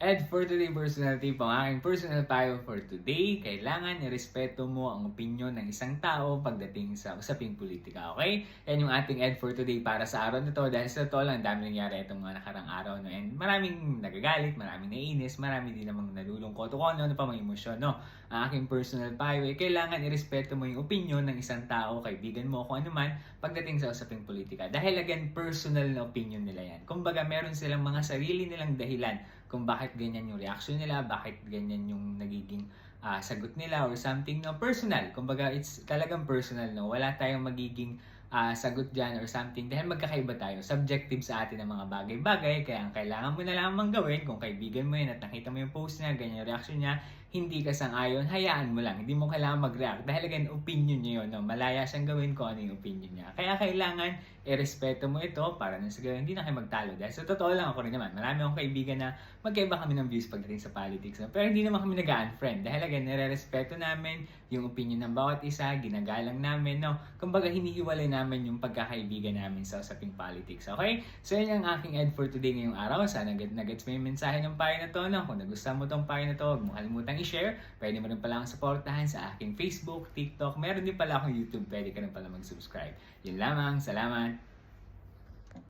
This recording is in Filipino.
And for today personal tip, ang aking personal tayo for today, kailangan irespeto mo ang opinion ng isang tao pagdating sa usaping politika, okay? Yan yung ating ed for today para sa araw na to dahil sa to lang dami nangyari itong mga nakarang araw no? and maraming nagagalit, maraming naiinis, marami din namang nalulungkot o ano, ano pa mga emosyon, no? Ang aking personal tayo ay kailangan irespeto mo yung opinion ng isang tao, kaibigan mo, kung ano man, pagdating sa usaping politika. Dahil again, personal na opinion nila yan. Kumbaga, meron silang mga sarili nilang dahilan kung bakit ganyan yung reaction nila, bakit ganyan yung nagiging ah, sagot nila or something no personal. Kumbaga it's talagang personal no. Wala tayong magiging ah, sagot diyan or something dahil magkakaiba tayo. Subjective sa atin ang mga bagay-bagay kaya ang kailangan mo na lamang gawin kung kaibigan mo yan at nakita mo yung post niya, ganyan yung reaction niya, hindi ka sang-ayon, hayaan mo lang. Hindi mo kailangan mag-react dahil again opinion niya yun. No? Malaya siyang gawin kung ano yung opinion niya. Kaya kailangan irespeto mo ito para nang sa hindi na kayo magtalo. Dahil sa totoo lang ako rin naman, marami akong kaibigan na magkaiba kami ng views pagdating sa politics. Pero hindi naman kami nag-unfriend. Dahil again, nire-respeto namin yung opinion ng bawat isa, ginagalang namin. No? Kumbaga, hinihiwalay namin yung pagkakaibigan namin sa usaping politics. Okay? So, yun ang aking ed for today ngayong araw. Sana nag- nagets mo yung mensahe ng payo na to. No? Kung nagustuhan mo tong payo na to, huwag mo kalimutang i-share. Pwede mo rin pala akong supportahan sa aking Facebook, TikTok. Meron din pala akong YouTube. Pwede ka rin pala mag-subscribe. Yun lamang. Salamat.